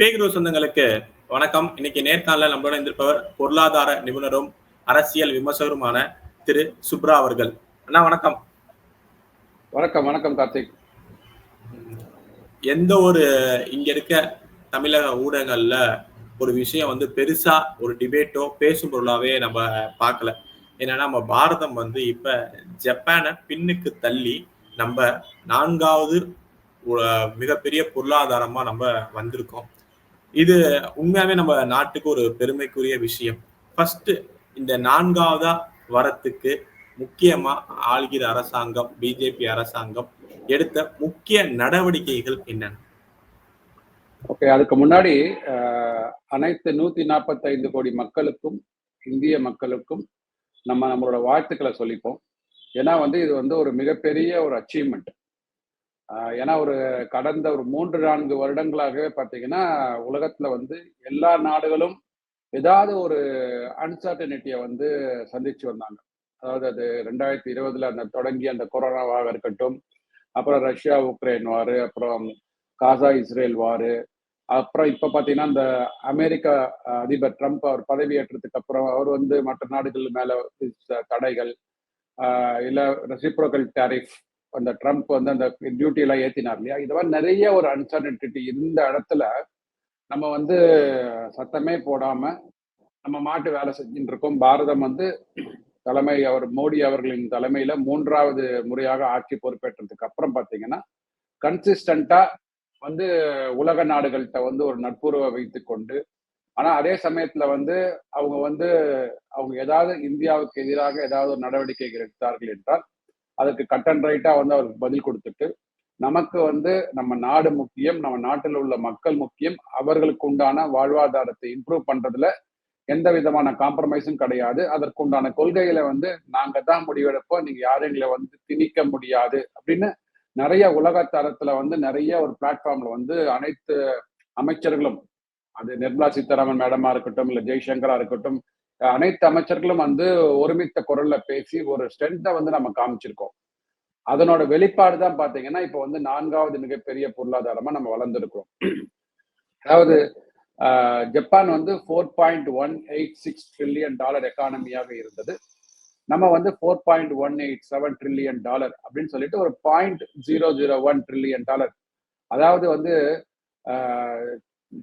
பேகுரு சொந்தங்களுக்கு வணக்கம். இன்னைக்கு நேர்காணல நம்மளோட இருந்திருப்பவர் பொருளாதார நிபுணரும் அரசியல் விமர்சகருமான திரு சுப்ரா அவர்கள். அண்ணா வணக்கம். வணக்கம் வணக்கம் கார்த்திக். எந்த ஒரு இங்க இருக்க தமிழக ஊடகங்கள்ல ஒரு விஷயம் வந்து பெருசா ஒரு டிபேட்டோ பேசும் பொருளாவே நம்ம பார்க்கல. என்னன்னா நம்ம பாரதம் வந்து இப்ப ஜப்பானை பின்னுக்கு தள்ளி நம்ம நான்காவது மிகப்பெரிய பொருளாதாரமா நம்ம வந்திருக்கோம். இது உண்மையாவே நம்ம நாட்டுக்கு ஒரு பெருமைக்குரிய விஷயம். ஃபர்ஸ்ட் இந்த நான்காவதா வரத்துக்கு முக்கியமா ஆள்கிற அரசாங்கம் பிஜேபி அரசாங்கம் எடுத்த முக்கிய நடவடிக்கைகள் என்னென்ன? ஓகே அதுக்கு முன்னாடி அனைத்து நூத்தி நாற்பத்தைந்து கோடி மக்களுக்கும் இந்திய மக்களுக்கும் நம்ம நம்மளோட வாழ்த்துக்களை சொல்லிப்போம். ஏன்னா வந்து இது வந்து ஒரு மிகப்பெரிய ஒரு அச்சீவ்மெண்ட் ஏன்னா ஒரு கடந்த ஒரு மூன்று நான்கு வருடங்களாகவே பார்த்தீங்கன்னா உலகத்தில் வந்து எல்லா நாடுகளும் ஏதாவது ஒரு அன்சர்டனிட்டியை வந்து சந்திச்சு வந்தாங்க. அதாவது அது ரெண்டாயிரத்தி இருபதுல அந்த தொடங்கி அந்த கொரோனாவாக இருக்கட்டும் அப்புறம் ரஷ்யா உக்ரைன் வாரு அப்புறம் காசா இஸ்ரேல் வாரு அப்புறம் இப்போ பார்த்தீங்கன்னா இந்த அமெரிக்கா அதிபர் ட்ரம்ப் அவர் பதவியேற்றதுக்கு அப்புறம் அவர் வந்து மற்ற நாடுகள் மேலே தடைகள் இல்லை ரெசிப்ரோக்கல் டேரிஃப் அந்த ட்ரம்ப் வந்து அந்த டியூட்டி எல்லாம் ஏத்தினார் இல்லையா? இது மாதிரி நிறைய ஒரு அன்சர்டனிட்டி இந்த இடத்துல நம்ம வந்து சத்தமே போடாம நம்ம மாட்டு வேலை செஞ்சுட்டு இருக்கோம். பாரதம் வந்து தலைமை அவர் மோடி அவர்களின் தலைமையில மூன்றாவது முறையாக ஆட்சி பொறுப்பேற்றதுக்கு அப்புறம் பாத்தீங்கன்னா கன்சிஸ்டண்டா வந்து உலக நாடுகள்கிட்ட வந்து ஒரு நட்புறவை வைத்து கொண்டு ஆனா அதே சமயத்துல வந்து அவங்க வந்து அவங்க ஏதாவது இந்தியாவுக்கு எதிராக ஏதாவது ஒரு நடவடிக்கைகள் எடுத்தார்கள் என்றால் அதுக்கு கட் அண்ட் ரைட்டா வந்து அவருக்கு பதில் கொடுத்துட்டு நமக்கு வந்து நம்ம நாடு முக்கியம் நம்ம நாட்டில் உள்ள மக்கள் முக்கியம் அவர்களுக்கு உண்டான வாழ்வாதாரத்தை இம்ப்ரூவ் பண்றதுல எந்த விதமான காம்ப்ரமைஸும் கிடையாது. அதற்குண்டான கொள்கைகளை வந்து நாங்க தான் முடிவெடுப்போம். நீங்க யாரும் எங்களை வந்து திணிக்க முடியாது அப்படின்னு நிறைய உலக தரத்துல வந்து நிறைய ஒரு பிளாட்ஃபார்ம்ல வந்து அனைத்து அமைச்சர்களும் அது நிர்மலா சீதாராமன் மேடமா இருக்கட்டும் இல்ல ஜெய்சங்கரா இருக்கட்டும் அனைத்து அமைச்சர்களும் வந்து ஒருமித்த குரல்ல பேசி ஒரு ஸ்ட்ரென்த்தை வந்து நம்ம காமிச்சிருக்கோம். அதனோட வெளிப்பாடு தான் பாத்தீங்கன்னா இப்போ வந்து நான்காவது மிகப்பெரிய பொருளாதாரமா நம்ம வளர்ந்துருக்கிறோம். அதாவது ஆஹ், ஜப்பான் வந்து four point one eight six trillion dollar எக்கானமியாக இருந்தது. நம்ம வந்து four point one eight seven trillion dollar அப்படின்னு சொல்லிட்டு ஒரு point zero zero one trillion dollar அதாவது வந்து ஆஹ்,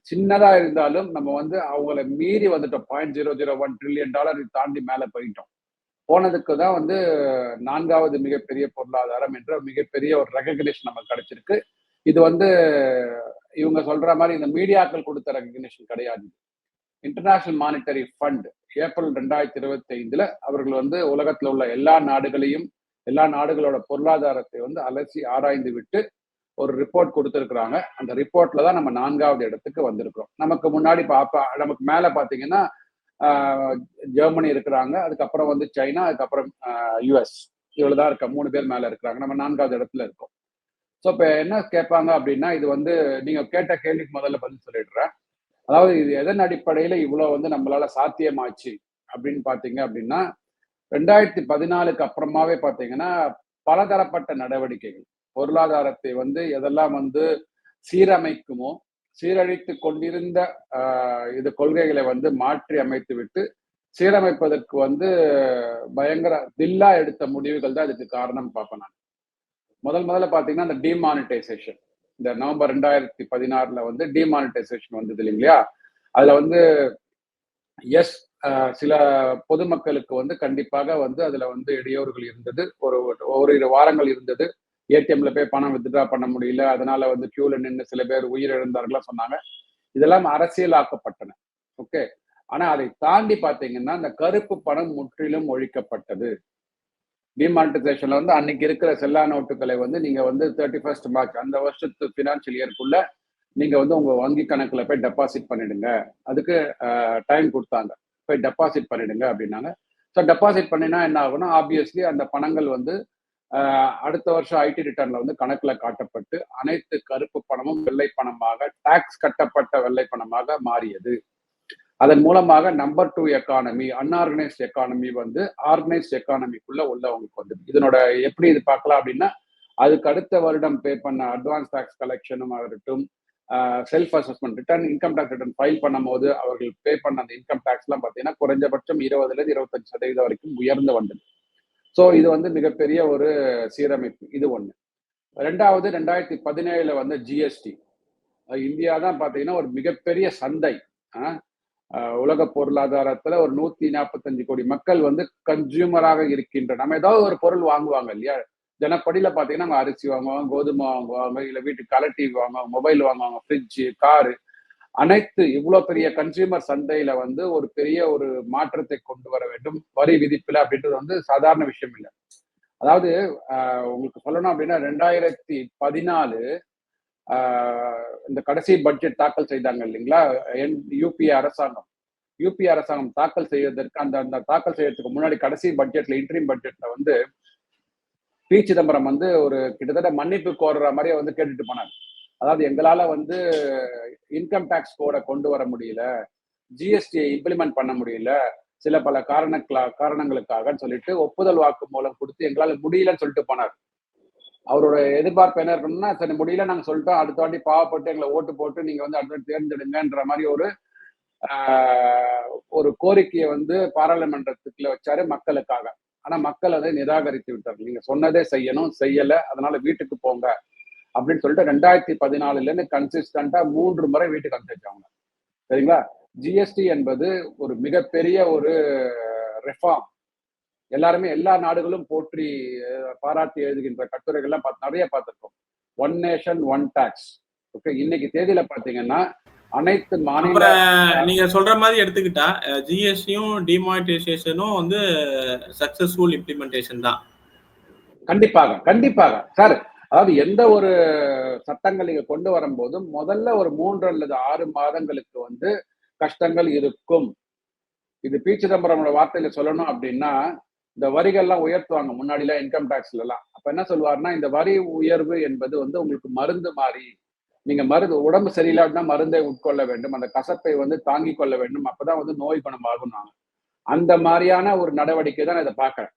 சின்னதா இருந்தாலும் நம்ம வந்து அவங்கள மீறி வந்துட்டோம். Point zero zero one trillion dollar தாண்டி மேல போயிட்டோம். போனதுக்கு தான் வந்து நான்காவது மிகப்பெரிய பொருளாதாரம் என்ற மிகப்பெரிய ஒரு ரெகக்னேஷன் நமக்கு கிடைச்சிருக்கு. இது வந்து இவங்க சொல்ற மாதிரி இந்த மீடியாக்கள் கொடுத்த ரெகக்னேஷன் கிடையாது. இன்டர்நேஷனல் மானிட்டரி ஃபண்ட் ஏப்ரல் ரெண்டாயிரத்தி இருபத்தி ஐந்துல அவர்கள் வந்து உலகத்துல உள்ள எல்லா நாடுகளையும் எல்லா நாடுகளோட பொருளாதாரத்தை வந்து அலசி ஆராய்ந்து விட்டு ஒரு ரிப்போர்ட் கொடுத்துருக்குறாங்க. அந்த ரிப்போர்ட்ல தான் நம்ம நான்காவது இடத்துக்கு வந்திருக்கிறோம். நமக்கு முன்னாடி பாப்பா நமக்கு மேல பாத்தீங்கன்னா ஜெர்மனி இருக்கிறாங்க. அதுக்கப்புறம் வந்து சைனா அதுக்கப்புறம் யுஎஸ் இவ்வளவுதான் இருக்க மூணு பேர் மேல இருக்கிறாங்க. நம்ம நான்காவது இடத்துல இருக்கோம். ஸோ இப்போ என்ன கேட்பாங்க அப்படின்னா இது வந்து நீங்க கேட்ட கேள்விக்கு முதல்ல பதில் சொல்லிடுறேன். அதாவது இது எதன் அடிப்படையில இவ்வளோ வந்து நம்மளால சாத்தியமாச்சு அப்படின்னு பாத்தீங்க அப்படின்னா ரெண்டாயிரத்தி பதினாலுக்கு அப்புறமாவே பாத்தீங்கன்னா பலதரப்பட்ட நடவடிக்கைகள். பொருளாதாரத்தை வந்து எதெல்லாம் வந்து சீரமைக்குமோ சீரழித்து கொண்டிருந்த ஆஹ், இது கொள்கைகளை வந்து மாற்றி அமைத்து விட்டு சீரமைப்பதற்கு வந்து பயங்கர தில்லா எடுத்த முடிவுகள் தான் இதுக்கு காரணம் பார்ப்பேன் நான். முதல் முதல்ல பாத்தீங்கன்னா இந்த டிமானிட்டைசேஷன் இந்த நவம்பர் ரெண்டாயிரத்தி பதினாறுல வந்து டிமானிட்டைசேஷன் வந்தது இல்லைங்களா? அதுல வந்து எஸ் சில பொதுமக்களுக்கு வந்து கண்டிப்பாக வந்து அதுல வந்து இடையூறுகள் இருந்தது. ஒரு ஓரிரு வாரங்கள் இருந்தது. ஏடிஎம்ல போய் பணம் வித்ட்ரா பண்ண முடியல. அதனால வந்து கியூல நின்று சில பேர் உயிரிழந்தார்களா சொன்னாங்க. இதெல்லாம் அரசியலாக்கப்பட்டன. ஓகே ஆனா அதை தாண்டி பாத்தீங்கன்னா இந்த கருப்பு பணம் முற்றிலும் ஒழிக்கப்பட்டது. டிமானிட்டைசேஷன்ல வந்து அன்னைக்கு இருக்கிற செல்லா நோட்டுகளை வந்து நீங்க வந்து தேர்ட்டி ஃபர்ஸ்ட் மார்ச் அந்த வருஷத்து பினான்சியல் இயர்க்குள்ள நீங்க வந்து உங்க வங்கி கணக்குல போய் டெபாசிட் பண்ணிடுங்க. அதுக்கு டைம் கொடுத்தாங்க. போய் டெபாசிட் பண்ணிடுங்க அப்படின்னாங்க. ஸோ டெபாசிட் பண்ணினா என்ன ஆகும்னா ஆப்வியஸ்லி அந்த பணங்கள் வந்து அடுத்த வருஷம் ஐடி ரிட்டர்ன்ல வந்து கணக்குல காட்டப்பட்டு அனைத்து கருப்பு பணமும் வெள்ளை பணமாக டாக்ஸ் கட்டப்பட்ட வெள்ளை பணமாக மாறியது. அதன் மூலமாக number two economy unorganised economy வந்து ஆர்கனைஸ்ட் எக்கானமிக்குள்ள உள்ளவங்களுக்கு வந்து இதனோட எப்படி இது பார்க்கலாம் அப்படின்னா அதுக்கு அடுத்த வருடம் பே பண்ண அட்வான்ஸ் டாக்ஸ் கலெக்ஷனும் ஆகட்டும் self assessment return income tax return file பண்ணும்போது அவர்கள் பே பண்ண அந்த இன்கம் டேக்ஸ்லாம் பார்த்தீங்கன்னா குறைஞ்சபட்சம் இருபதுலேருந்து இருபத்தஞ்சு சதவீதம் வரைக்கும் உயர்ந்து வந்தது. ஸோ இது வந்து மிகப்பெரிய ஒரு சீரமைப்பு. இது ஒன்று ரெண்டாவது ரெண்டாயிரத்தி பதினேழுல வந்து ஜிஎஸ்டி இந்தியா தான் பார்த்தீங்கன்னா ஒரு மிகப்பெரிய சந்தை. உலக பொருளாதாரத்துல ஒரு நூத்தி நாற்பத்தஞ்சு கோடி மக்கள் வந்து கன்சியூமராக இருக்கின்ற நம்ம ஏதாவது ஒரு பொருள் வாங்குவாங்க இல்லையா? ஜனப்படியில பாத்தீங்கன்னா அரிசி வாங்குவாங்க கோதுமை வாங்குவாங்க இல்ல வீட்டுக்கு கலர் டிவி வாங்குவாங்க மொபைல் வாங்குவாங்க ஃப்ரிட்ஜு காரு அனைத்து இவ்வளவு பெரிய கன்சியூமர் சந்தையில வந்து ஒரு பெரிய ஒரு மாற்றத்தை கொண்டு வர வேண்டும் வரி விதிப்புல அப்படின்றது வந்து சாதாரண விஷயம் இல்லை. அதாவது உங்களுக்கு சொல்லணும் அப்படின்னா ரெண்டாயிரத்தி பதினாலு இந்த கடைசி பட்ஜெட் தாக்கல் செய்தாங்க இல்லைங்களா? யூபிஏ அரசாங்கம். யூபி அரசாங்கம் தாக்கல் செய்வதற்கு அந்த அந்த தாக்கல் செய்யறதுக்கு முன்னாடி கடைசி பட்ஜெட்ல இன்ட்ரீம் பட்ஜெட்ல வந்து பி சிதம்பரம் வந்து ஒரு கிட்டத்தட்ட மன்னிப்பு கோர்ற மாதிரியே வந்து கேட்டுட்டு போனாங்க அதாவது எங்களால வந்து இன்கம் டேக்ஸ் கோடை கொண்டு வர முடியல ஜிஎஸ்டியை இம்ப்ளிமெண்ட் பண்ண முடியல சில பல காரண காரணங்களுக்காக சொல்லிட்டு ஒப்புதல் வாக்கு மூலம் கொடுத்து எங்களால முடியலன்னு சொல்லிட்டு போனார். அவரோட எதிர்பார்ப்பு என்ன இருக்கணும்னா சரி முடியல நாங்க சொல்லிட்டோம் அடுத்த வாட்டி பாவப்பட்டு எங்களை ஓட்டு போட்டு நீங்க வந்து அடுத்த தேர்ந்தெடுங்கன்ற மாதிரி ஒரு ஒரு கோரிக்கையை வந்து பாராளுமன்றத்துக்குள்ள வச்சாரு மக்களுக்காக. ஆனா மக்கள் அதை நிராகரித்து விட்டார் நீங்க சொன்னதே செய்யணும் செய்யல அதனால வீட்டுக்கு போங்க. அப்படின்னு சொல்லிட்டு ரெண்டாயிரத்தி பதினாலுல இருந்து கன்சிஸ்டண்டா மூன்று முறை வீட்டுக்கு அனுப்பிச்சாங்க சரிங்களா? ஜிஎஸ்டி என்பது ஒரு மிகப்பெரிய ஒரு ரெஃபார்ம் எல்லாருமே எல்லா நாடுகளும் போற்றி பாராட்டி எழுதுகின்ற கட்டுரைகள்லாம் பார்த்து நிறைய பார்த்துருக்கோம். One nation one tax okay இன்னைக்கு தேதியில பாத்தீங்கன்னா அனைத்து மாநில நீங்க சொல்ற மாதிரி எடுத்துக்கிட்டா ஜிஎஸ்டியும் டிமானிட்டைசேஷனும் வந்து சக்சஸ்ஃபுல் இம்ப்ளிமெண்டேஷன் தான். கண்டிப்பாக கண்டிப்பாக. சார் அதாவது எந்த ஒரு சட்டங்கள் நீங்க கொண்டு வரும்போதும் முதல்ல ஒரு மூன்று அல்லது ஆறு மாதங்களுக்கு வந்து கஷ்டங்கள் இருக்கும். இது பி சிதம்பரமோட வார்த்தையில சொல்லணும் அப்படின்னா இந்த வரிகள்லாம் உயர்த்துவாங்க முன்னாடிலாம் இன்கம் டேக்ஸ்ல எல்லாம் அப்ப என்ன சொல்லுவாருன்னா இந்த வரி உயர்வு என்பது வந்து உங்களுக்கு மருந்து மாறி நீங்க மருந்து உடம்பு சரியில்லாட்டினா மருந்தை உட்கொள்ள வேண்டும் அந்த கசப்பை வந்து தாங்கி கொள்ள வேண்டும் அப்பதான் வந்து நோய் குணமாகும் அந்த மாதிரியான ஒரு நடவடிக்கை தான் இதை பார்க்கறேன்.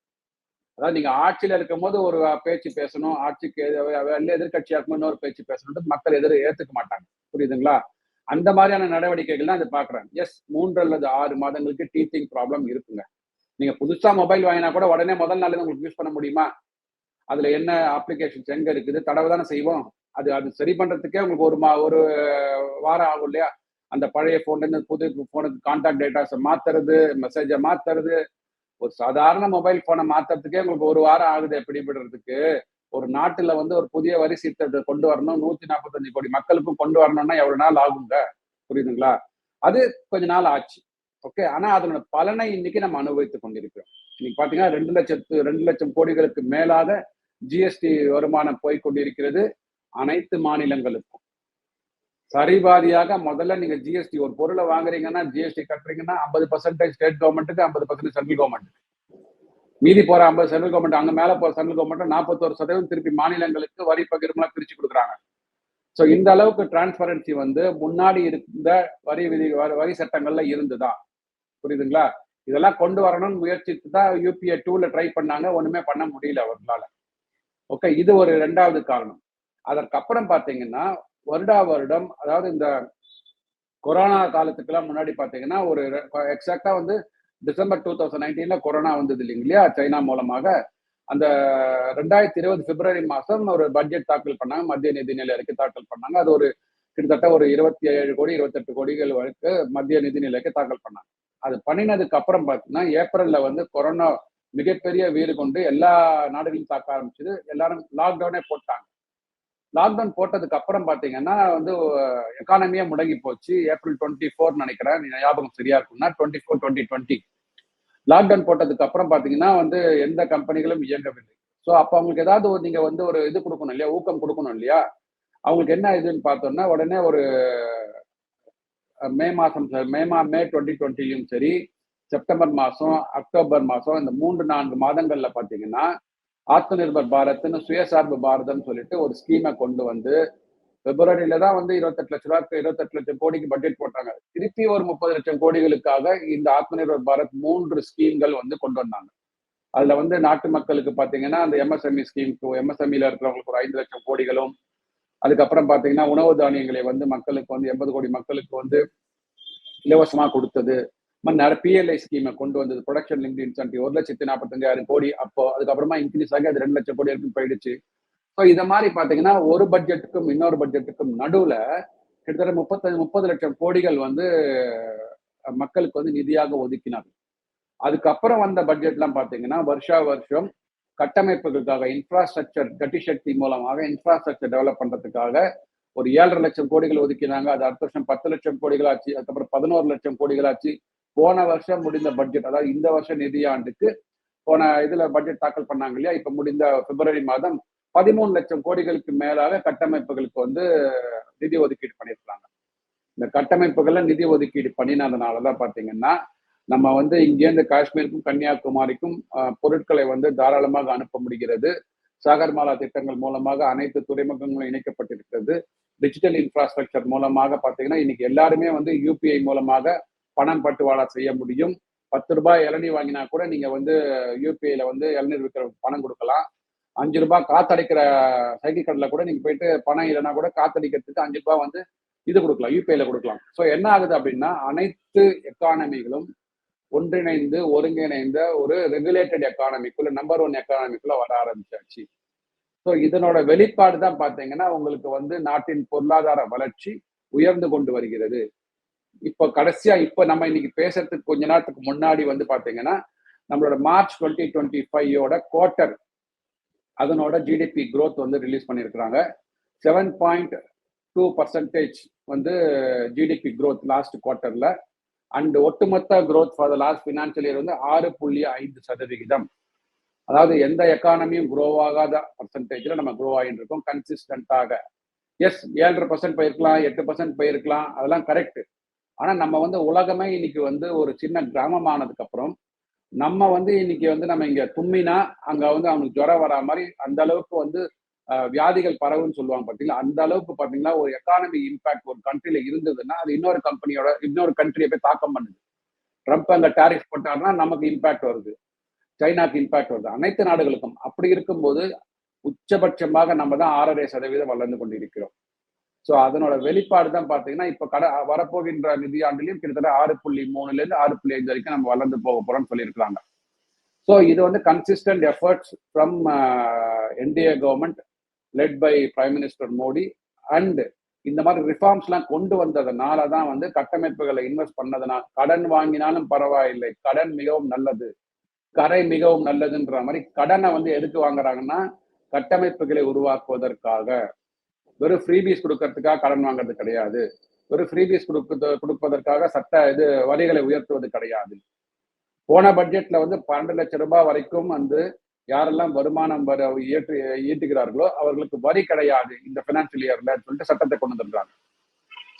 அதாவது நீங்க ஆட்சியில இருக்கும் போது ஒரு பேச்சு பேசணும். ஆட்சிக்கு எதிர்கட்சியா இருக்கும்போது இன்னொரு பேச்சு பேசணும் மக்கள் எதிர் ஏத்துக்க மாட்டாங்க. புரியுதுங்களா? அந்த மாதிரியான நடவடிக்கைகள் தான் இதை பாக்குறேன். எஸ் மூன்று அல்லது ஆறு மாதங்களுக்கு டீச்சிங் ப்ராப்ளம் இருக்குங்க. நீங்க புதுசா மொபைல் வாங்கினா கூட உடனே முதல் நாள் உங்களுக்கு யூஸ் பண்ண முடியுமா? அதுல என்ன அப்ளிகேஷன்ஸ் எங்க இருக்குது? தடவை தானே செய்வோம். அது அது சரி பண்றதுக்கே உங்களுக்கு ஒரு மா ஒரு வாரம் ஆகும் இல்லையா? அந்த பழைய போன்ல இருந்து புது போனுக்கு கான்டாக்ட் டேட்டாஸை மாத்துறது மெசேஜை மாத்துறது ஒரு சாதாரண மொபைல் போனை மாத்துறதுக்கே உங்களுக்கு ஒரு வாரம் ஆகுது எப்படிப்படுறதுக்கு ஒரு நாட்டுல வந்து ஒரு புதிய வரி சீர்திருத்தத்தை கொண்டு வரணும். நூத்தி நாற்பத்தஞ்சு கோடி மக்களுக்கும் கொண்டு வரணும்னா எவ்வளவு நாள் ஆகுங்க? புரியுதுங்களா? அது கொஞ்ச நாள் ஆச்சு. ஓகே? ஆனா அதனோட பலனை இன்னைக்கு நம்ம அனுபவித்துக் கொண்டிருக்கிறோம். இன்னைக்கு பாத்தீங்கன்னா ரெண்டு லட்சத்து ரெண்டு லட்சம் கோடிகளுக்கு மேலாக ஜிஎஸ்டி வருமானம் போய் கொண்டிருக்கிறது அனைத்து மாநிலங்களுக்கும். சரிபாதியாக முதல்ல நீங்க ஜிஎஸ்டி ஒரு பொருளை வாங்குறீங்கன்னா ஜிஎஸ்டி கட்டுறீங்கன்னா ஐம்பது பர்சன்டேஜ் ஸ்டேட் கவர்மெண்ட்டுக்கு ஐம்பது பர்சன்டேஜ் சென்ட்ரல் கவர்மெண்ட் மீதி போற ஐம்பது சென்ட்ரல் கவர்மெண்ட் அங்க மேல போற சென்ட்ரல் கவர்மெண்ட் நாற்பத்தோரு சதவீதம் திருப்பி மாநிலங்களுக்கு வரி பகிர்மெல்லாம் பிரிச்சு கொடுக்குறாங்க. ஸோ இந்த அளவுக்கு டிரான்ஸ்பரன்சி வந்து முன்னாடி இருந்த வரி விதி வரி சட்டங்கள்ல இருந்துதான். புரியுதுங்களா? இதெல்லாம் கொண்டு வரணும்னு முயற்சித்து தான் யூபிஏ டூல ட்ரை பண்ணாங்க. ஒண்ணுமே பண்ண முடியல அவர்களால. ஓகே இது ஒரு ரெண்டாவது காரணம். அதற்கப்புறம் பாத்தீங்கன்னா வருடா வருடம் அதாவது இந்த கொரோனா காலத்துக்கெல்லாம் முன்னாடி பார்த்தீங்கன்னா ஒரு எக்ஸாக்டா வந்து டிசம்பர் டூ தௌசண்ட் நைன்டீன்ல கொரோனா வந்தது இல்லைங்க இல்லையா சைனா மூலமாக. அந்த ரெண்டாயிரத்தி இருபது பிப்ரவரி மாசம் ஒரு பட்ஜெட் தாக்கல் பண்ணாங்க மத்திய நிதிநிலை அறிக்கை தாக்கல் பண்ணாங்க. அது ஒரு கிட்டத்தட்ட ஒரு இருபத்தி ஏழு கோடி இருபத்தெட்டு கோடிகள் வரைக்கும் மத்திய நிதிநிலைக்கு தாக்கல் பண்ணாங்க. அது பண்ணினதுக்கு அப்புறம் பார்த்தீங்கன்னா ஏப்ரல்ல வந்து கொரோனா மிகப்பெரிய வீடு கொண்டு எல்லா நாடுகளையும் தாக்க ஆரம்பிச்சது. எல்லாரும் லாக்டவுனே போட்டாங்க. லாக்டவுன் போட்டதுக்கு அப்புறம் பாத்தீங்கன்னா வந்து எக்கானமியே முடங்கி போச்சு. ஏப்ரல் டுவெண்ட்டி ஃபோர் நினைக்கிறேன் ஞாபகம் சரியா இருக்கும்னா twenty four twenty twenty lockdown போட்டதுக்கு அப்புறம் பாத்தீங்கன்னா வந்து எந்த கம்பெனிகளும் இயங்கவில்லை. ஸோ அப்போ அவங்களுக்கு ஏதாவது ஒரு நீங்க வந்து ஒரு இது கொடுக்கணும் இல்லையா? ஊக்கம் கொடுக்கணும் இல்லையா? அவங்களுக்கு என்ன இதுன்னு பார்த்தோம்னா உடனே ஒரு மே மாதம் மே மா மே டுவெண்ட்டி டுவெண்ட்டிலையும் சரி செப்டம்பர் மாதம் அக்டோபர் மாதம் இந்த மூன்று நான்கு மாதங்களில் பார்த்தீங்கன்னா ஆத்ம நிர்பர் பாரத்னு சுயசார்பு பாரதம் சொல்லிட்டு ஒரு ஸ்கீமை கொண்டு வந்து பிப்ரவரியில தான் வந்து இருபத்தெட்டு லட்ச ரூபாய்க்கு இருபத்தெட்டு லட்சம் கோடிக்கு பட்ஜெட் போட்டாங்க. திருப்பி ஒரு முப்பது லட்சம் கோடிகளுக்காக இந்த ஆத்ம நிர்பர் பாரத் மூன்று ஸ்கீம்கள் வந்து கொண்டு வந்தாங்க. அதுல வந்து நாட்டு மக்களுக்கு பாத்தீங்கன்னா அந்த எம்எஸ்எம்இ ஸ்கீம்க்கு எம்எஸ்எம்இல இருக்கிறவங்களுக்கு ஒரு ஐந்து லட்சம் கோடிகளும் அதுக்கப்புறம் பாத்தீங்கன்னா உணவு தானியங்களை வந்து மக்களுக்கு வந்து எண்பது கோடி மக்களுக்கு வந்து இலவசமா கொடுத்தது. பிஎல்ஐ ஸ்கீமை கொண்டு வந்தது. ப்ரொடக்ஷன் லிங்க் இன்சென்டிவ் ஒரு லட்சத்தி நாற்பத்தஞ்சாயிரம் கோடி அப்போ அதுக்கப்புறமா இன்க்ரீஸ் ஆகி அது ரெண்டு லட்சம் கோடி வரைக்கும் போயிடுச்சு. ஸோ இதை மாதிரி பாத்தீங்கன்னா ஒரு பட்ஜெட்டுக்கும் இன்னொரு பட்ஜெட்டுக்கும் நடுவுல கிட்டத்தட்ட முப்பத்தஞ்சு முப்பது லட்சம் கோடிகள் வந்து மக்களுக்கு வந்து நிதியாக ஒதுக்கினாங்க அதுக்கப்புறம் வந்த பட்ஜெட்லாம் பாத்தீங்கன்னா வருஷா வருஷம் கட்டமைப்புகளுக்காக இன்ஃப்ராஸ்ட்ரக்சர் கட்டி சக்தி மூலமாக இன்ஃப்ராஸ்ட்ரக்சர் டெவலப் பண்றதுக்காக ஒரு ஏழரை லட்சம் கோடிகள் ஒதுக்கினாங்க. அது அடுத்த வருஷம் பத்து லட்சம் கோடிகள் ஆச்சு. அதுக்கப்புறம் பதினோரு லட்சம் கோடிகள் ஆச்சு. போன வருஷம் முடிந்த பட்ஜெட் அதாவது இந்த வருஷம் நிதியாண்டுக்கு போன இதுல பட்ஜெட் தாக்கல் பண்ணாங்க இல்லையா? இப்ப முடிந்த பிப்ரவரி மாதம் பதிமூணு லட்சம் கோடிகளுக்கு மேலாக கட்டமைப்புகளுக்கு வந்து நிதி ஒதுக்கீடு பண்ணியிருக்காங்க இந்த கட்டமைப்புகள்ல நிதி ஒதுக்கீடு பண்ணினதுனாலதான் பாத்தீங்கன்னா நம்ம வந்து இங்கேருந்து காஷ்மீருக்கும் கன்னியாகுமரிக்கும் பொருட்களை வந்து தாராளமாக அனுப்ப முடிகிறது. சாகர்மாலா திட்டங்கள் மூலமாக அனைத்து துறைமுகங்களும் இணைக்கப்பட்டிருக்கிறது. டிஜிட்டல் இன்ஃப்ராஸ்ட்ரக்சர் மூலமாக பார்த்தீங்கன்னா இன்னைக்கு எல்லாருமே வந்து யூபிஐ மூலமாக பணம் பட்டுவாடா செய்ய முடியும். பத்து ரூபாய் இளநீர் வாங்கினா கூட நீங்க வந்து யூபிஐல வந்து இளநீர் விற்கிற பணம் கொடுக்கலாம். அஞ்சு ரூபாய் காத்தடிக்கிற சைக்கிள் கடையில் கூட நீங்க போயிட்டு பணம் இல்லைன்னா கூட காத்தடிக்கிறதுக்கு அஞ்சு ரூபாய் வந்து இது கொடுக்கலாம் யூபிஐல கொடுக்கலாம். ஸோ என்ன ஆகுது அப்படின்னா அனைத்து எக்கானமிகளும் ஒன்றிணைந்து ஒருங்கிணைந்த ஒரு ரெகுலேட்டட் எக்கானமிக்குள்ள நம்பர் ஒன் எக்கானமிக்குள்ள வர ஆரம்பிச்சாச்சு. ஸோ இதனோட வெளிப்பாடு தான் பார்த்தீங்கன்னா உங்களுக்கு வந்து நாட்டின் பொருளாதார வளர்ச்சி உயர்ந்து கொண்டு வருகிறது. இப்போ கடைசியா இப்போ நம்ம இன்னைக்கு பேசுறதுக்கு கொஞ்ச நேரத்துக்கு முன்னாடி வந்து பாத்தீங்கன்னா நம்மளோட மார்ச் டுவெண்ட்டி டுவெண்ட்டி ஃபைவோட குவார்டர் அதனோட ஜிடிபி க்ரோத் வந்து ரிலீஸ் பண்ணியிருக்கிறாங்க செவன் பாயிண்ட் டூ பர்சன்டேஜ் வந்து ஜிடிபி க்ரோத் லாஸ்ட் குவார்ட்டர்ல அண்ட் ஒட்டுமொத்த growth for the last financial year வந்து ஆறு புள்ளி ஐந்து சதவிகிதம். அதாவது எந்த எக்கானமியும் க்ரோ ஆகாத பர்சன்டேஜ்ல நம்ம க்ரோ ஆகிட்டு இருக்கோம் கன்சிஸ்டண்ட்டாக எஸ் ஏழரை பர்சன்ட் போயிருக்கலாம் எட்டு பர்சன்ட் போயிருக்கலாம் அதெல்லாம் கரெக்ட் ஆனா நம்ம வந்து உலகமே இன்னைக்கு வந்து ஒரு சின்ன கிராமமானதுக்கு அப்புறம் நம்ம வந்து இன்னைக்கு வந்து நம்ம இங்க தும்மினா அங்க வந்து அவனுக்கு ஜுரம் வரா மாதிரி அந்த அளவுக்கு வந்து வியாதிகள் பரவுன்னு சொல்லுவாங்க பார்த்தீங்களா அந்த அளவுக்கு பார்த்தீங்கன்னா ஒரு எக்கானமி இம்பாக்ட் ஒரு கண்ட்ரியில இருந்ததுன்னா அது இன்னொரு கம்பெனியோட இன்னொரு கண்ட்ரியை போய் தாக்கம் பண்ணுது. ட்ரம்ப் அங்க டேரிஃப் போட்டாருன்னா நமக்கு இம்பாக்ட் வருது. சைனாக்கு இம்பாக்ட் வருது. அனைத்து நாடுகளுக்கும். அப்படி இருக்கும்போது உச்சபட்சமாக நம்ம தான் ஆறரை சதவீதம் வளர்ந்து கொண்டிருக்கிறோம். ஸோ அதனோட வெளிப்பாடு தான் பார்த்தீங்கன்னா இப்போ கட வரப்போகின்ற நிதியாண்டிலையும் கிட்டத்தட்ட ஆறு புள்ளி மூணுல இருந்து ஆறு புள்ளி ஐந்து வரைக்கும் நம்ம வளர்ந்து போக போறோம்னு சொல்லியிருக்காங்க ஸோ இது வந்து consistent efforts from NDA government led by prime minister Modi and இந்த மாதிரி ரிஃபார்ம்ஸ்லாம் கொண்டு வந்ததுனால தான் வந்து கட்டமைப்புகளை இன்வெஸ்ட் பண்ணதுனால கடன் வாங்கினாலும் பரவாயில்லை. கடன் மிகவும் நல்லது. கரை மிகவும் நல்லதுன்ற மாதிரி கடனை வந்து எதுக்கு வாங்குறாங்கன்னா கட்டமைப்புகளை உருவாக்குவதற்காக. வெறும் ஃப்ரீபீஸ் கொடுக்கறதுக்காக கடன் வாங்குறது கிடையாது. வெறும் ஃப்ரீபீஸ் கொடுக்க கொடுப்பதற்காக சட்ட இது வரிகளை உயர்த்துவது கிடையாது. போன பட்ஜெட்ல வந்து பன்னெண்டு லட்சம் ரூபாய் வரைக்கும் வந்து யாரெல்லாம் வருமானம் வர ஏற்று ஈட்டுகிறார்களோ அவர்களுக்கு வரி கிடையாது இந்த பினான்சியல் இயர்ல சொல்லிட்டு சட்டத்தை கொண்டு வந்துடுறாங்க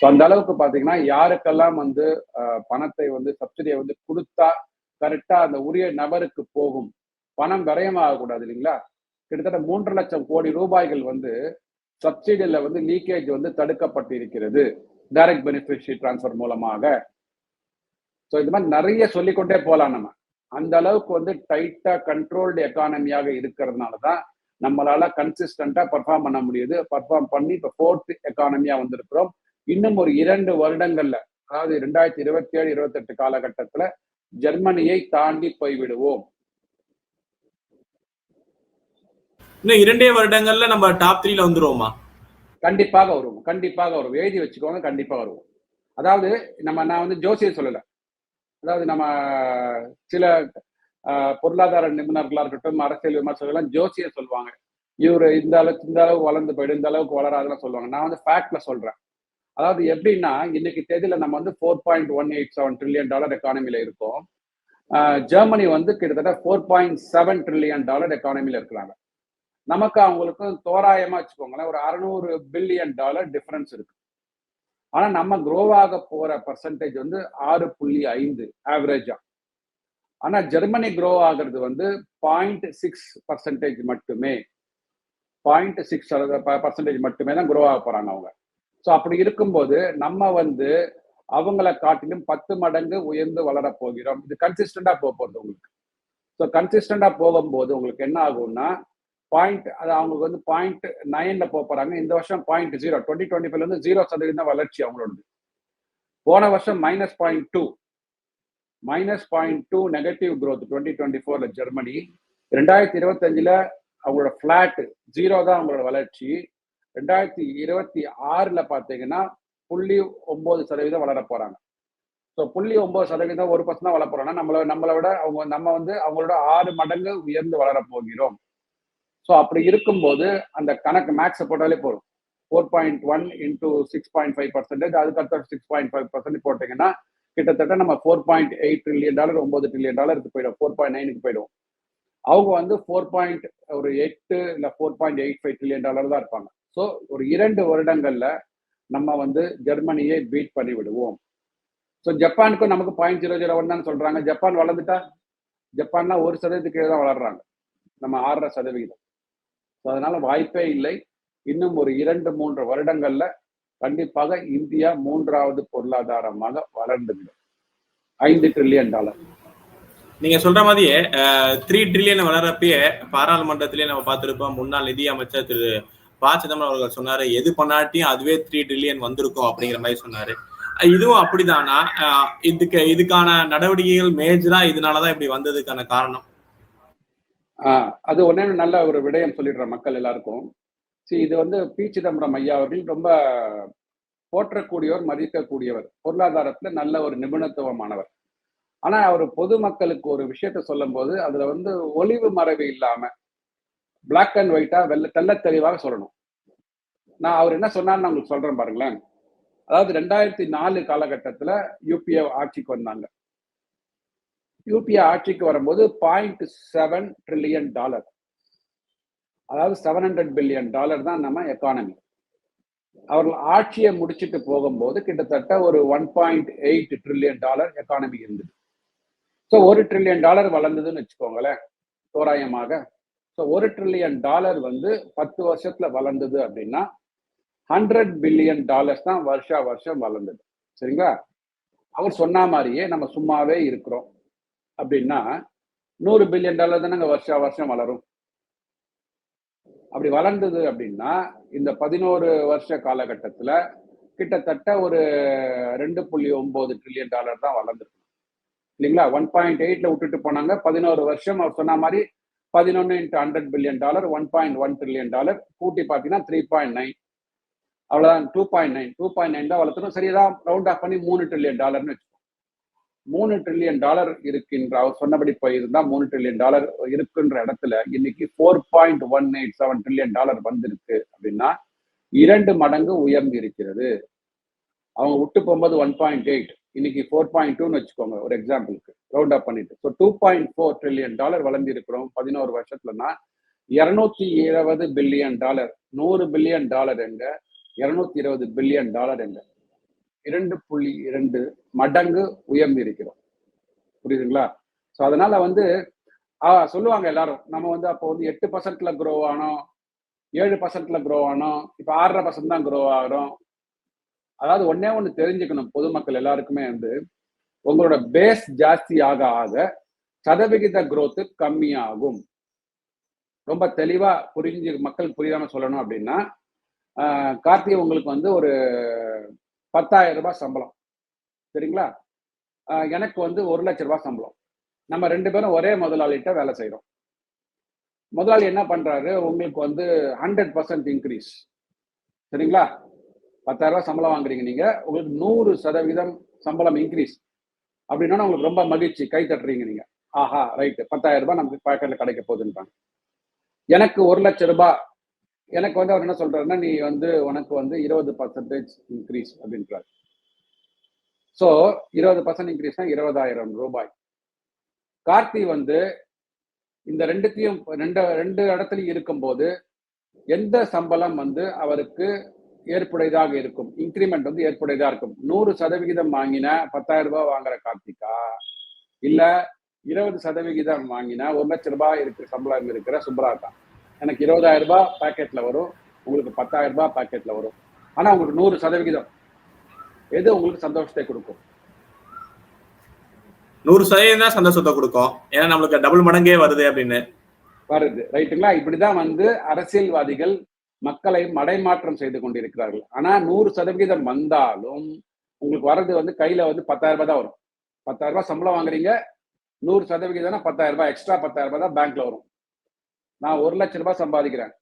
ஸோ அந்த அளவுக்கு பாத்தீங்கன்னா யாருக்கெல்லாம் வந்து பணத்தை வந்து சப்சிடியை வந்து கொடுத்தா கரெக்டா அந்த உரிய நபருக்கு போகும்? பணம் விரயமாகக்கூடாது இல்லைங்களா? கிட்டத்தட்ட மூன்று லட்சம் கோடி ரூபாய்கள் வந்து சப்சிடியில் வந்து லீக்கேஜ் வந்து தடுக்கப்பட்டு இருக்கிறது டைரக்ட் பெனிஃபிஷரி டிரான்ஸ்ஃபர் மூலமாக. ஸோ இது மாதிரி நிறைய சொல்லிக்கொண்டே போகலாம் நம்ம. அந்த அளவுக்கு வந்து டைட்டாக கண்ட்ரோல்டு எக்கானமியாக இருக்கிறதுனால தான் நம்மளால கன்சிஸ்டண்டாக பர்ஃபார்ம் பண்ண முடியுது. பர்ஃபார்ம் பண்ணி இப்போ ஃபோர்த் எக்கானமியாக வந்திருக்கிறோம். இன்னும் ஒரு இரண்டு வருடங்களில் அதாவது ரெண்டாயிரத்தி இருபத்தி ஏழு இருபத்தெட்டு காலகட்டத்தில் ஜெர்மனியை தாண்டி போய்விடுவோம். இன்னும் இரண்டே வருடங்கள்ல நம்ம டாப் த்ரீல வந்துருவோமா? கண்டிப்பாக வருவோம் கண்டிப்பாக வருவோம் எழுதி வச்சுக்கோங்க கண்டிப்பா வருவோம் அதாவது நம்ம நான் வந்து ஜோசியர் சொல்லல. அதாவது நம்ம சில பொருளாதார நிபுணர்களா இருக்கட்டும் அரசியல் விமர்சகர்கள் ஜோசியர் சொல்லுவாங்க. இவர் இந்த அளவுக்கு இந்த அளவுக்கு வளர்ந்து போயிடும் இந்த அளவுக்கு வளராதுன்னு சொல்லுவாங்க. நான் வந்து ஃபேக்ட்ல சொல்றேன். அதாவது எப்படின்னா இன்னைக்கு தேதியில நம்ம வந்து four point one eight seven trillion dollar எக்கானமில இருக்கோம். ஜெர்மனி வந்து கிட்டத்தட்ட four point seven trillion dollar எக்கானமில இருக்கிறாங்க. நமக்கு அவங்களுக்கும் தோராயமா வச்சுக்கோங்களேன் ஒரு அறுநூறு பில்லியன் டாலர் டிஃபரன்ஸ் இருக்கு. ஆனா நம்ம க்ரோவாக போற பர்சன்டேஜ் வந்து ஆறு புள்ளி ஐந்து ஆவரேஜா ஆனா ஜெர்மனி க்ரோ ஆகிறது வந்து பாயிண்ட் சிக்ஸ் பர்சன்டேஜ் மட்டுமே. பாயிண்ட் சிக்ஸ் பர்சன்டேஜ் மட்டுமே தான் க்ரோ ஆக போறாங்க அவங்க. ஸோ அப்படி இருக்கும்போது நம்ம வந்து அவங்கள காட்டிலும் பத்து மடங்கு உயர்ந்து வளர போகிறோம். இது கன்சிஸ்டண்டா போக போகிறது உங்களுக்கு. ஸோ கன்சிஸ்டண்டா போகும்போது உங்களுக்கு என்ன ஆகும்னா பாயிண்ட் அது அவங்களுக்கு வந்து பாயிண்ட் நைன்ல போக போறாங்க. இந்த வருஷம் பாயிண்ட் ஜீரோ டுவெண்ட்டி டுவெண்ட்டி ஃபைவ்ல இருந்து ஜீரோ சதவீதம் வளர்ச்சி அவங்களோடது. போன வருஷம் minus point two minus point two negative growth twenty twenty ஃபோர்ல ஜெர்மனி. ரெண்டாயிரத்தி இருபத்தஞ்சுல அவங்களோட ஃபிளாட் ஜீரோ தான் அவங்களோட வளர்ச்சி. ரெண்டாயிரத்தி இருபத்தி ஆறுல பாத்தீங்கன்னா புள்ளி ஒன்பது சதவீதம் வளர போறாங்க. ஸோ புள்ளி ஒன்பது சதவீதம் ஒரு பர்சன்ட் தான் வளர போறோம்னா நம்மளை நம்மளை விட அவங்க நம்ம வந்து அவங்களோட ஆறு மடங்கு உயர்ந்து வளர போகிறோம். ஸோ அப்படி இருக்கும்போது அந்த கணக்கு மேக்ஸை போட்டாலே போதும். Four point one into six point five percentage அதுக்கடுத்த சிக்ஸ் பாயிண்ட் ஃபைவ் பர்சன்ட் போட்டிங்கன்னா கிட்டத்தட்ட நம்ம four point eight trillion dollar ஒன்பது ட்ரில்லியன் டாலருக்கு போயிடும். ஃபோர் பாயிண்ட் நைனுக்கு போயிடும். அவங்க வந்து ஃபோர் பாயிண்ட் ஒரு எட்டு இல்லை four point eight five trillion dollar தான் இருப்பாங்க. ஸோ ஒரு இரண்டு வருடங்களில் நம்ம வந்து ஜெர்மனியை பீட் பண்ணி விடுவோம் ஸோ ஜப்பானுக்கும் நமக்கு பாயிண்ட் ஜீரோ ஜீரோ ஒன் தான் சொல்கிறாங்க ஜப்பான் வளர்ந்துட்டா? ஜப்பான்னா ஒரு சதவீதத்துக்கு கீழே தான் வளர்றாங்க. நம்ம ஆறரை சதவிகிதம். ஸோ அதனால வாய்ப்பே இல்லை. இன்னும் ஒரு இரண்டு மூன்று வருடங்கள்ல கண்டிப்பாக இந்தியா மூன்றாவது பொருளாதாரமாக வளர்ந்துவிடும். ஐந்து ட்ரில்லியன் டாலர் நீங்க சொல்ற மாதிரியே த்ரீ ட்ரில்லியன் வளரப்பயே பாராளுமன்றத்திலேயே நம்ம பார்த்திருப்போம். முன்னாள் நிதி அமைச்சர் திரு. ப. சிதம்பரம் அவர்கள் சொன்னாரு எது பண்ணாட்டியும் அதுவே த்ரீ ட்ரில்லியன் வந்திருக்கும் அப்படிங்கிற மாதிரி சொன்னாரு. இதுவும் அப்படிதானா? இதுக்கு இதுக்கான நடவடிக்கைகள் மேஜரா இதனாலதான் இப்படி வந்ததுக்கான காரணம். அது ஒன்னே நல்ல ஒரு விடயம் சொல்லிடுற மக்கள் எல்லாருக்கும். சரி இது வந்து பி. சிதம்பரம் ஐயா அவர்கள் ரொம்ப போற்றக்கூடியவர் மதிக்கக்கூடியவர். பொருளாதாரத்துல நல்ல ஒரு நிபுணத்துவமானவர். ஆனா அவர் பொதுமக்களுக்கு ஒரு விஷயத்த சொல்லும் போது அதுல வந்து ஒளிவு மறைவு இல்லாம பிளாக் அண்ட் ஒயிட்டா வெள்ள தெள்ள தெளிவாக சொல்லணும். நான் அவர் என்ன சொன்னார்னு நான் உங்களுக்கு சொல்றேன் பாருங்களேன். அதாவது ரெண்டாயிரத்தி நாலு காலகட்டத்துல யூபிஏ ஆட்சிக்கு வந்தாங்க. யூபிஏ ஆட்சிக்கு வரும்போது பாயிண்ட் செவன் ட்ரில்லியன் டாலர் அதாவது செவன் ஹண்ட்ரட் பில்லியன் டாலர் தான் நம்ம எக்கானமி அவர்கள் ஆட்சியை முடிச்சுட்டு போகும்போது கிட்டத்தட்ட ஒரு one point eight trillion dollar economy இருந்தது. ஸோ ஒரு ட்ரில்லியன் டாலர் வளர்ந்ததுன்னு வச்சுக்கோங்களேன் தோராயமாக. ஸோ ஒரு ட்ரில்லியன் டாலர் வந்து பத்து வருஷத்துல வளர்ந்தது அப்படின்னா ஹண்ட்ரட் பில்லியன் டாலர்ஸ் தான் வருஷா வருஷம் வளர்ந்தது. சரிங்களா? அவர் சொன்ன மாதிரியே நம்ம சும்மாவே இருக்கிறோம். அப்படின்னா நூறு பில்லியன் டாலர் தானங்க வருஷம் வருஷம் வளரும். அப்படி வளர்ந்தது அப்படின்னா இந்த பதினோரு வருஷ காலகட்டத்துல கிட்டத்தட்ட ஒரு ரெண்டு புள்ளி ஒன்பது ட்ரில்லியன் டாலர் தான் வளர்ந்துருக்கு. இல்லைங்களா? ஒன் பாயிண்ட் எயிட்ல விட்டுட்டு போனாங்க. பதினோரு வருஷம் அவர் சொன்ன மாதிரி பதினொன்று into hundred billion dollar one point one trillion dollar கூட்டி பார்த்தீங்கன்னா த்ரீ பாயிண்ட் நைன் அவ்வளோதான் two point nine two point nine தான் வளர்த்தணும். சரிதான் ரவுண்ட் ஆஃப் பண்ணி மூணு ட்ரில்லியன் டாலர்னு வச்சுக்கோங்க மூணு ட்ரில்லியன் டாலர் இருக்கின்ற அவர் சொன்னபடி போயிருந்தா மூணு ட்ரில்லியன் டாலர் இருக்குன்ற இடத்துல இன்னைக்கு four point one eight seven trillion dollar வந்திருக்கு அப்படின்னா இரண்டு மடங்கு உயர்ந்து இருக்கிறது. அவங்க விட்டு போகும்போது ஒன் பாயிண்ட் எயிட் இன்னைக்கு ஃபோர் பாயிண்ட் டூன்னு வச்சுக்கோங்க ஒரு எக்ஸாம்பிளுக்கு ரவுண்ட் அப் பண்ணிட்டு. So two point four trillion dollar வளர்ந்து இருக்கிறோம் பதினோரு வருஷத்துலனா இருநூத்தி இருபது பில்லியன் டாலர் நூறு பில்லியன் டாலர் எங்க? இருநூத்தி இருபது பில்லியன் டாலர் எங்க? இரண்டு புள்ளி இரண்டு மடங்கு உயர்ந்து இருக்கிறோம். புரியுதுங்களா? ஸோ அதனால வந்து ஆஹ் சொல்லுவாங்க எல்லாரும் நம்ம வந்து அப்போ வந்து எட்டு பர்சன்ட்ல க்ரோ ஆனோம் ஏழு பர்சன்ட்ல க்ரோ ஆனோம் இப்போ ஆறரை பர்சன்ட் தான் க்ரோ ஆகிறோம். அதாவது ஒன்னே ஒன்று தெரிஞ்சுக்கணும் பொதுமக்கள் எல்லாருக்குமே வந்து உங்களோட பேஸ் ஜாஸ்தி ஆக ஆக சதவிகித குரோத்து கம்மியாகும். ரொம்ப தெளிவா புரிஞ்சு மக்கள் புரியாம சொல்லணும் அப்படின்னா கார்த்தி கார்த்திகை உங்களுக்கு வந்து ஒரு பத்தாயிரம் ரூபாய் சம்பளம். சரிங்களா? எனக்கு வந்து ஒரு லட்ச ரூபாய் சம்பளம். நம்ம ரெண்டு பேரும் ஒரே முதலாளிகிட்ட வேலை செய்கிறோம் முதலாளி என்ன பண்றாரு? உங்களுக்கு வந்து ஹண்ட்ரட் பர்சன்ட் இன்க்ரீஸ் சரிங்களா? பத்தாயிரம் ரூபாய் சம்பளம் வாங்குறீங்க நீங்க. உங்களுக்கு நூறு சதவீதம் சம்பளம் இன்க்ரீஸ் அப்படின்னா உங்களுக்கு ரொம்ப மகிழ்ச்சி. கை தட்டுறீங்க நீங்க. ஆஹா ரைட்டு பத்தாயிரம் ரூபாய் நமக்கு பாக்கெட்ல கிடைக்க போகுதுன்றாங்க. எனக்கு ஒரு லட்சம் ரூபாய் எனக்கு வந்து அவர் என்ன சொல்றாருன்னா நீ வந்து உனக்கு வந்து இருபது பர்சன்டேஜ் இன்க்ரீஸ் அப்படின்றாரு. ஸோ இருபது பர்சன்ட் இன்க்ரீஸ்னா இருபதாயிரம் ரூபாய். கார்த்தி வந்து இந்த ரெண்டுத்தையும் ரெண்டு ரெண்டு இடத்துலையும் இருக்கும்போது எந்த சம்பளம் வந்து அவருக்கு ஏற்புடையதாக இருக்கும்? இன்க்ரிமெண்ட் வந்து ஏற்புடையதா இருக்கும். நூறு சதவிகிதம் வாங்கின பத்தாயிரம் ரூபாய் வாங்குற கார்த்திகா? இல்ல இருபது சதவிகிதம் வாங்கினா ஒரு லட்ச ரூபாய் இருக்கிற சம்பளம் இருக்கிற சுப்ராக்கா எனக்கு இருபதாயிரம் ரூபாய் பாக்கெட்ல வரும். உங்களுக்கு பத்தாயிரம் ரூபாய் பாக்கெட்ல வரும். ஆனா உங்களுக்கு நூறு சதவிகிதம். எது உங்களுக்கு சந்தோஷத்தை கொடுக்கும்? நூறு சதவீதம் தான் சந்தோஷத்தை கொடுக்கும். ஏன்னா நம்மளுக்கு டபுள் மடங்கே வருது அப்படின்னு. வருது. ரைட்டுங்களா? இப்படிதான் வந்து அரசியல்வாதிகள் மக்களை மடைமாற்றம் செய்து கொண்டிருக்கிறார்கள். ஆனா நூறு சதவிகிதம் வந்தாலும் உங்களுக்கு வர்றது வந்து கையில வந்து பத்தாயிரம் ரூபாய் தான் வரும். பத்தாயிரம் ரூபாய் சம்பளம் வாங்குறீங்க. நூறு சதவிகிதம்னா பத்தாயிரம் ரூபாய். எக்ஸ்ட்ரா பத்தாயிரம் ரூபாய் தான் பேங்க்ல வரும். நான் ஒரு லட்சம் ரூபாய் சம்பாதிக்கிறேன்.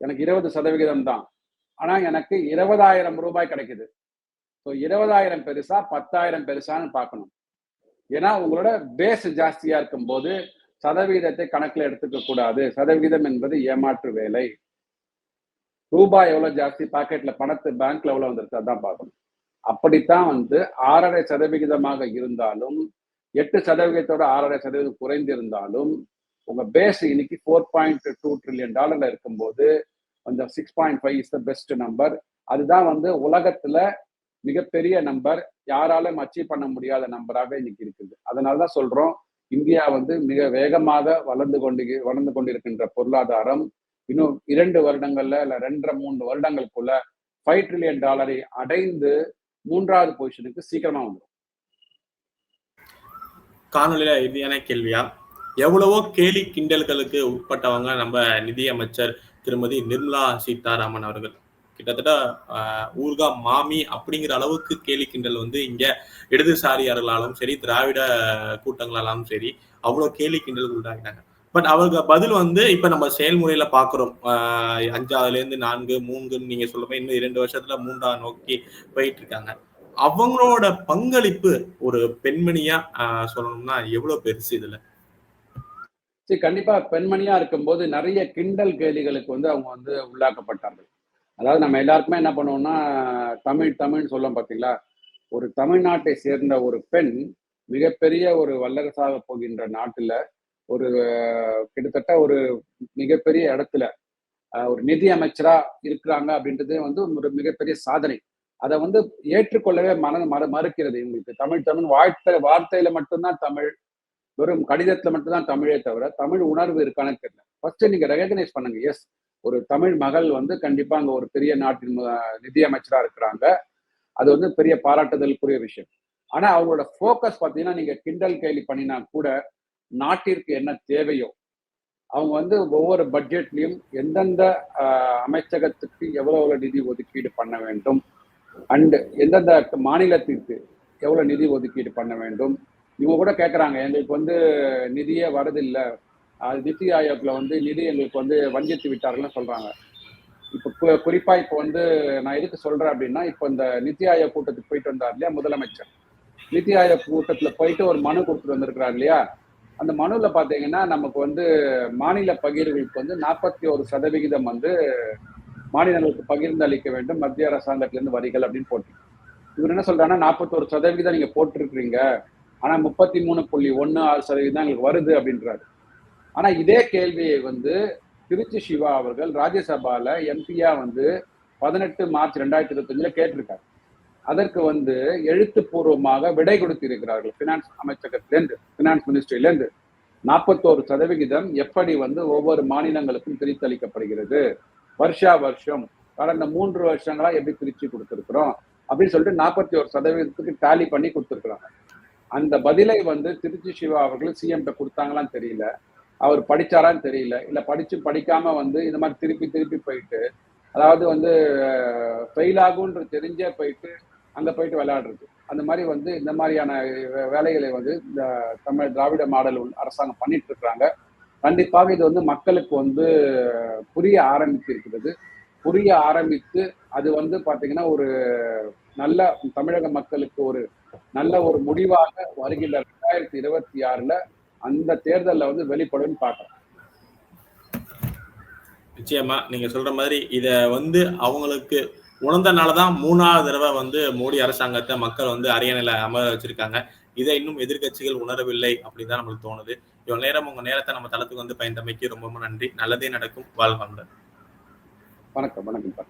எனக்கு இருபது சதவிகிதம் தான். ஆனா எனக்கு இருபதாயிரம் ரூபாய் கிடைக்குது. ஸோ இருபதாயிரம் பெருசா பத்தாயிரம் பெருசான்னு பார்க்கணும். ஏன்னா உங்களோட பேஸ் ஜாஸ்தியா இருக்கும் போது சதவிகிதத்தை கணக்கில் எடுத்துக்க கூடாது. சதவிகிதம் என்பது ஏமாற்று வேலை. ரூபாய் எவ்வளோ ஜாஸ்தி பாக்கெட்ல பணத்து பேங்க்ல எவ்வளோ வந்துருக்கு அதான் பார்க்கணும். அப்படித்தான் வந்து ஆறரை சதவிகிதமாக இருந்தாலும் எட்டு சதவிகிதத்தோட ஆறரை சதவீதம் குறைந்திருந்தாலும் உங்க பேஸ் இன்னைக்கு ஃபோர் பாயிண்ட் டூ ட்ரில்லியன் டாலர்ல இருக்கும்போது அந்த six point five is the best number அதுதான் வந்து உலகத்துல மிகப்பெரிய நம்பர் யாராலும் அச்சீவ் பண்ண முடியாத நம்பராக இன்னைக்கு இருக்குது. அதனால தான் சொல்றோம் இந்தியா வந்து மிக வேகமாக வளர்ந்து கொண்டு வளர்ந்து கொண்டிருக்கின்ற பொருளாதாரம். இன்னும் இரண்டு வருடங்கள்ல இல்ல ரெண்டரை மூன்று வருடங்களுக்குள்ள ஃபைவ் ட்ரில்லியன் டாலரை அடைந்து மூன்றாவது பொசிஷனுக்கு சீக்கிரமா வந்துடும் காணொலியில இறுதியான கேள்வியா? எவ்வளவோ கேலி கிண்டல்களுக்கு உட்பட்டவங்க நம்ம நிதியமைச்சர் திருமதி நிர்மலா சீதாராமன் அவர்கள். கிட்டத்தட்ட ஊர்கா மாமி அப்படிங்கிற அளவுக்கு கேலி கிண்டல் வந்து இங்க இடதுசாரியார்களாலும் சரி திராவிட கூட்டங்களாலும் சரி அவ்வளவு கேலி கிண்டல்கள் உண்டாகினாங்க. பட் அவங்க பதில் வந்து இப்ப நம்ம செயல்முறையில பாக்குறோம். அஞ்சாவதுல இருந்து நான்கு மூணுன்னு நீங்க சொல்லுங்க இன்னும் இரண்டு வருஷத்துல மூன்றா நோக்கி போயிட்டு இருக்காங்க அவங்களோட பங்களிப்பு ஒரு பெண்மணியா சொல்லணும்னா எவ்வளவு பெருசு இதுல? சரி கண்டிப்பா பெண்மணியா இருக்கும்போது நிறைய கிண்டல் கேலிகளுக்கு வந்து அவங்க வந்து உள்ளாக்கப்பட்டார்கள். அதாவது நம்ம எல்லாருக்குமே என்ன பண்ணுவோம்னா தமிழ் தமிழ்னு சொல்லும் பார்த்தீங்களா ஒரு தமிழ்நாட்டை சேர்ந்த ஒரு பெண் மிகப்பெரிய ஒரு வல்லரசாக போகின்ற நாட்டுல ஒரு கிட்டத்தட்ட ஒரு மிகப்பெரிய இடத்துல ஒரு நிதி அமைச்சரா இருக்கிறாங்க அப்படின்றது வந்து ஒரு மிகப்பெரிய சாதனை. அதை வந்து ஏற்றுக்கொள்ளவே மன மறு மறுக்கிறது இவங்களுக்கு. தமிழ் தமிழ் வாழ்த்தை வார்த்தையில மட்டும்தான் தமிழ் வெறும் கடிதத்துல மட்டும்தான் தமிழே தவிர தமிழ் உணர்வு இருக்கான்னு தெரியல. ஃபர்ஸ்ட் நீங்க ரெகக்னைஸ் பண்ணுங்க. எஸ் ஒரு தமிழ் மகள் வந்து கண்டிப்பா அங்க ஒரு பெரிய நாட்டின் நிதி அமைச்சரா இருக்கிறாங்க. அது வந்து பெரிய பாராட்டுதலுக்குரிய விஷயம். ஆனா அவங்களோட ஃபோக்கஸ் பார்த்தீங்கன்னா நீங்க கிண்டல் கேலி பண்ணினா கூட நாட்டிற்கு என்ன தேவையோ அவங்க வந்து ஒவ்வொரு பட்ஜெட்லையும் எந்தெந்த அமைச்சகத்துக்கு எவ்வளவு எவ்வளவு நிதி ஒதுக்கீடு பண்ண வேண்டும்? அண்ட் எந்தெந்த மாநிலத்திற்கு எவ்வளவு நிதி ஒதுக்கீடு பண்ண வேண்டும்? இவங்க கூட கேட்குறாங்க எங்களுக்கு வந்து நிதியே வரதில்லை அது நிதி ஆயோக்ல வந்து நிதி எங்களுக்கு வந்து வஞ்சித்து விட்டார்கள்னு சொல்றாங்க. இப்போ குறிப்பா இப்போ வந்து நான் எதுக்கு சொல்றேன் அப்படின்னா இப்போ இந்த நிதி ஆயோக் கூட்டத்துக்கு போயிட்டு வந்தார் இல்லையா முதலமைச்சர். நிதி ஆயோக் கூட்டத்துல போயிட்டு ஒரு மனு கொடுத்துட்டு வந்திருக்கிறார் இல்லையா? அந்த மனுவில் பார்த்தீங்கன்னா நமக்கு வந்து மாநில பகிர்வுகளுக்கு வந்து நாற்பத்தி ஒரு சதவிகிதம் வந்து மாநிலங்களுக்கு பகிர்ந்து அளிக்க வேண்டும் மத்திய அரசாங்கத்திலேருந்து வரிகள் அப்படின்னு போட்டு. இவர் என்ன சொல்றாங்கன்னா நாற்பத்தோரு சதவிகிதம் நீங்க போட்டிருக்கிறீங்க. ஆனா முப்பத்தி மூணு புள்ளி ஒன்று ஆறு சதவீதம் எங்களுக்கு வருது அப்படின்றாரு. ஆனா இதே கேள்வியை வந்து திருச்சி சிவா அவர்கள் ராஜ்யசபால எம்பியா வந்து பதினெட்டு மார்ச் ரெண்டாயிரத்தி இருபத்தஞ்சுல கேட்டிருக்காரு. அதற்கு வந்து எழுத்துப்பூர்வமாக விடை கொடுத்திருக்கிறார்கள் பினான்ஸ் அமைச்சகத்திலேருந்து பினான்ஸ் மினிஸ்ட்ரியிலேருந்து நாற்பத்தோரு சதவிகிதம் எப்படி வந்து ஒவ்வொரு மாநிலங்களுக்கும் பிரித்தளிக்கப்படுகிறது? வருஷா வருஷம் கடந்த மூன்று வருஷங்களா எப்படி பிரிச்சு கொடுத்துருக்குறோம்? அப்படின்னு சொல்லிட்டு நாற்பத்தி ஒரு சதவீதத்துக்கு டேலி பண்ணி கொடுத்துருக்குறாங்க. அந்த பதிலை வந்து திருச்சி சிவா அவர்கள் சிஎம்கிட்ட கொடுத்தாங்களான்னு தெரியல. அவர் படிச்சாரான்னு தெரியல. இல்லை படிச்சு படிக்காம வந்து இந்த மாதிரி திருப்பி திருப்பி போயிட்டு அதாவது வந்து ஃபெயில் ஆகுன்ற தெரிஞ்சே போயிட்டு அங்கே போயிட்டு விளையாடுறது. அந்த மாதிரி வந்து இந்த மாதிரியான வேலைகளை வந்து இந்த தமிழ் திராவிட மாடல் அரசாங்கம் பண்ணிட்டு இருக்கிறாங்க கண்டிப்பாக இது வந்து மக்களுக்கு வந்து புரிய ஆரம்பித்து இருக்கிறது. புரிய ஆரம்பித்து அது வந்து பார்த்தீங்கன்னா ஒரு நல்ல தமிழக மக்களுக்கு ஒரு நல்ல ஒரு முடிவாக வருகின்ற ரெண்டாயிரத்தி இருபத்தி ஆறுல அந்த தேர்தலில் வந்து வெளிப்படும் பார்க்கலாம் நிச்சயமா நீங்க சொல்ற மாதிரி இத வந்து அவங்களுக்கு உணர்ந்தனாலதான் மூணாவது தடவை வந்து மோடி அரசாங்கத்தை மக்கள் வந்து அரியணையில அமர வச்சிருக்காங்க. இதை இன்னும் எதிர்கட்சிகள் உணரவில்லை அப்படின்னு தான் நம்மளுக்கு தோணுது. இவ்வளவு நேரம் உங்க நேரத்தை நம்ம தளத்துக்கு வந்து பயந்தமைக்கு ரொம்ப ரொம்ப நன்றி. நல்லதே நடக்கும். வாழ்வாங்க வணக்கம் வணக்கம்.